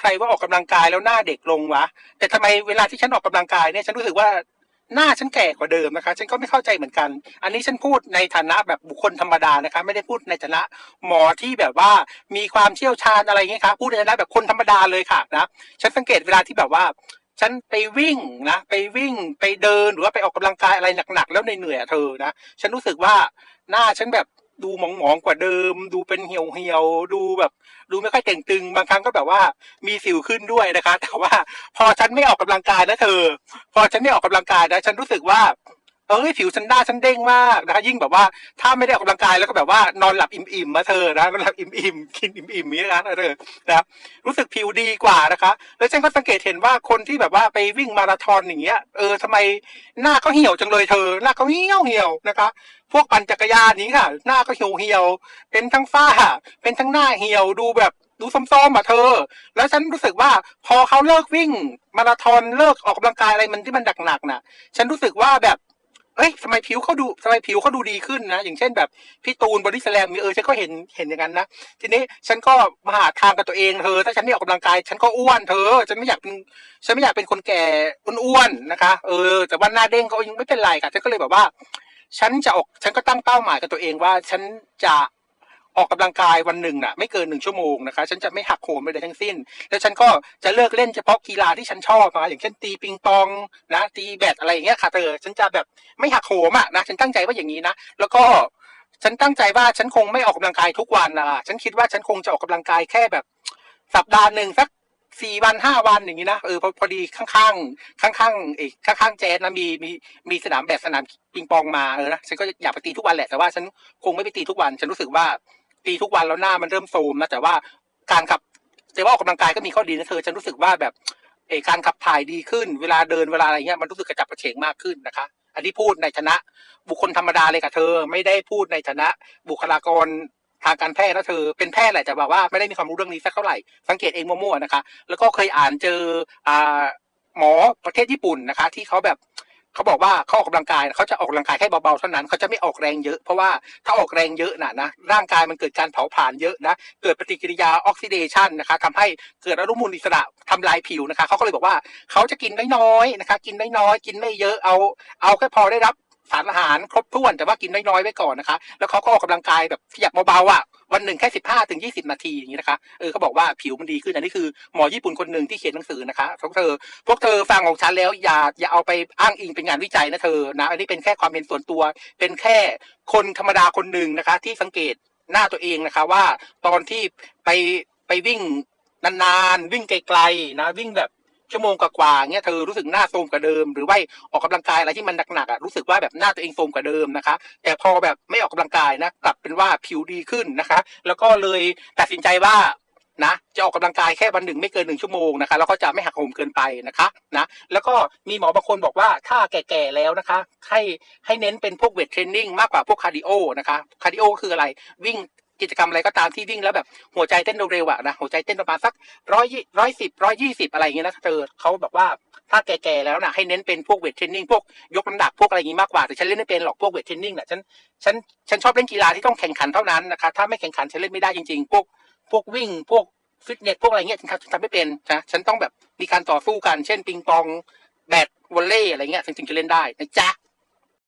ใครว่าออกกำลังกายแล้วหน้าเด็กลงวะ แต่ทำไมเวลาที่ฉันออกกำลังกายเนี่ยฉันรู้สึกว่าหน้าฉันแก่กว่าเดิมนะคะ ฉันก็ไม่เข้าใจเหมือนกัน อันนี้ฉันพูดในฐานะแบบบุคคลธรรมดานะคะ ไม่ได้พูดในฐานะหมอที่แบบว่ามีความเชี่ยวชาญอะไรเงี้ยครับพูดในฐานะแบบคนธรรมดาเลยค่ะนะฉันสังเกตเวลาที่แบบว่าฉันไปวิ่งนะ ไปวิ่งไปเดินหรือว่าไปออกกำลังกายอะไรหนักๆ แล้วเหนื่อยๆเธอนะ ฉันรู้สึกว่าหน้าฉันแบบ ดูหมองๆกว่าเดิม ดูเป็นเหี่ยวเหี่ยวๆดูแบบ ดูไม่ค่อยเต่งตึง บางครั้งก็แบบว่ามีสิวขึ้นด้วยนะคะ แต่ว่าพอฉันไม่ออกกำลังกายนะเธอ พอฉันไม่ออกกำลังกายนะฉันรู้สึกว่าเอ้ยผิวฉันหน้าฉันเด้งมากนะคะยิ่งแบบว่าถ้าไม่ได้ออกกำลังกายแล้วก็แบบว่านอนหลับอิ่มๆมาเธอนะนอนหลับอิ่มๆกินอิ่มๆนี้นะเธอนะรู้สึกผิวดีกว่านะคะ แล้วฉันก็สังเกตเห็นว่าคนที่แบบว่าไปวิ่งมาราธอนอย่างเงี้ยเออทำไมหน้าเขาเหี่ยวจังเลยเธอ หน้าเขาเหี่ยวเหี่ยวนะคะ พวกปั่นจักรยานนี้ค่ะ หน้าก็เหี่ยวเหี่ยวเป็นทั้งฝ้า เป็นทั้งหน้าเหี่ยวดูแบบดูซ้อมๆอะเธอ แล้วฉันรู้สึกว่าพอเขาเลิกวิ่ง มาราธอนเลิกออกกำลังกายอะไรมันที่มันหนักๆน่ะ ฉันรู้สึกว่าแบบเอ้ยทำไมผิวเขาดูทำไมผิวเขาดูดีขึ้นนะ อย่างเช่นแบบพี่ตูนบอดี้สแลมเออฉันก็เห็นเห็นอย่างนั้นนะ ทีนี้ฉันก็มาหาทางกับตัวเองเธอ ถ้าฉันไม่ออกกำลังกาย ฉันก็อ้วนเธอ ฉันไม่อยากเป็นฉันไม่อยากเป็นคนแก่อ้วนๆนะคะ เออ แต่ว่าหน้าเด้งก็ยังไม่เป็นไรค่ะ ฉันก็เลยแบบว่า ฉันจะออกฉันก็ตั้งเป้าหมายกับตัวเองว่า ฉันจะออกกำลังกายวันหนึ่งน่ะ ไม่เกินหนึ่งชั่วโมงนะคะ ฉันจะไม่หักโหมใดทั้งสิ้น แล้วฉันก็จะเลิกเล่นเฉพาะกีฬาที่ฉันชอบนะอย่างเช่นตีปิงปองนะตีแบดอะไรอย่างเงี้ยค่ะเธอฉันจะแบบไม่หักโหมอะนะฉันตั้งใจว่าอย่างนี้นะแล้วก็ฉันตั้งใจว่าฉันคงไม่ออกกำลังกายทุกวันนะฉันคิดว่าฉันคงจะออกกำลังกายแค่แบบสัปดาห์หนึ่งสัก สี่วันห้าวันอย่างนี้นะเออพอพอดีข้างๆข้างๆเอกข้างๆแจ๊สนะมีมีมีสนามแบดสนามปิงปองมาเออนะฉันก็อยากไปตีทุกวันแหละแต่ว่าฉันคงไม่ไปตีทุกวัน ฉันรู้สึกว่าตีทุกวันแล้วหน้ามันเริ่มโทรมนะแต่ว่าการขับแต่ว่าออกกำลังกายก็มีข้อดีนะเธอฉันรู้สึกว่าแบบเออการขับถ่ายดีขึ้น เวลาเดินเวลาอะไรเงี้ยมันรู้สึกกระจับกระเฉงมากขึ้นนะคะ อันนี้พูดในฐานะบุคคลธรรมดาเลยค่ะเธอ ไม่ได้พูดในฐานะบุคลากร ทางการแพทย์นะเธอเป็นแพทย์แหละแต่แบบว่าไม่ได้มีความรู้เรื่องนี้สักเท่าไหร่สังเกตเองมั่วๆนะคะ แล้วก็เคยอ่านเจออ่าหมอประเทศญี่ปุ่นนะคะ ที่เขาแบบเขาบอกว่าเขาออกกำลังกายเขาจะออกกำลังกายแค่เบาๆเท่านั้นเขาจะไม่ออกแรงเยอะ เพราะว่าถ้าออกแรงเยอะน่ะนะร่างกายมันเกิดการเผาผลาญเยอะนะเกิดปฏิกิริยาออกซิเดชันนะคะทำให้เกิดอนุมูลอิสระทำลายผิวนะคะเขาก็เลยบอกว่าเขาจะกินน้อยๆนะคะ กินน้อยๆกินไม่เยอะเอาเอาแค่พอได้รับ สารอาหารครบถ้วนแต่ว่ากินน้อยๆไว้ก่อนนะคะ แล้วเขาก็ออกกำลังกายแบบขยับเบาๆอะวันหนึ่งแค่สิบห้าถึงยี่สิบนาทีอย่างนี้นะคะเออเขาบอกว่าผิวมันดีขึ้นอันนี้คือหมอญี่ปุ่นคนหนึ่งที่เขียนหนังสือนะคะพวกเธอ พวกเธอฟังของฉันแล้วอย่าอย่าเอาไปอ้างอิงเป็นงานวิจัยนะเธอนะอันนี้เป็นแค่ความเห็นส่วนตัว เป็นแค่คนธรรมดาคนหนึ่งนะคะ ที่สังเกตหน้าตัวเองนะคะว่าตอนที่ไปไปวิ่งนานๆ วิ่งไกลๆนะวิ่งแบบ ชั่วโมงกว่าๆเงี้ยเธอรู้สึกหน้าโทรมกว่าเดิม หรือว่าออกกำลังกายอะไรที่มันหนักๆอะรู้สึกว่าแบบหน้าตัวเองโทรมกว่าเดิมนะคะ แต่พอแบบไม่ออกกำลังกายนะกลับเป็นว่าผิวดีขึ้นนะคะ แล้วก็เลยตัดสินใจว่านะจะออกกำลังกายแค่วันหนึ่งไม่เกินหนึ่งชั่วโมงนะคะแล้วก็จะไม่หักโหมเกินไปนะคะนะแล้วก็มีหมอบางคนบอกว่าถ้าแก่ๆแล้วนะคะ ให้ให้เน้นเป็นพวกเวทเทรนนิ่งมากกว่าพวกคาร์ดิโอนะคะคาร์ดิโอคืออะไรวิ่ง กิจกรรมอะไรก็ตามที่วิ่งแล้วแบบหัวใจเต้นเร็วๆอะนะหัวใจเต้นประมาณสักร้อยร้อยสิบร้อยยี่สิบอะไรอย่างเงี้ยนะเธอเขาบอกว่าถ้าแก่ๆแล้วนะให้เน้นเป็นพวกเวทเทรนนิ่งพวกยกน้ำหนักพวกอะไรอย่างงี้มากกว่าแต่ฉันเล่นไม่เป็นหรอกพวกเวทเทรนนิ่งน่ะฉันฉันฉันชอบเล่นกีฬาที่ต้องแข่งขันเท่านั้นนะคะถ้าไม่แข่งขันฉันเล่นไม่ได้จริงๆ พวกพวกวิ่งพวกฟิตเนสพวกอะไรเงี้ยฉันทำไม่เป็นนะฉันต้องแบบมีการต่อสู้กัน เช่นปิงปองแบดวอลเลย์อะไรเงี้ยถึงจะเล่นได้นะจ๊ะ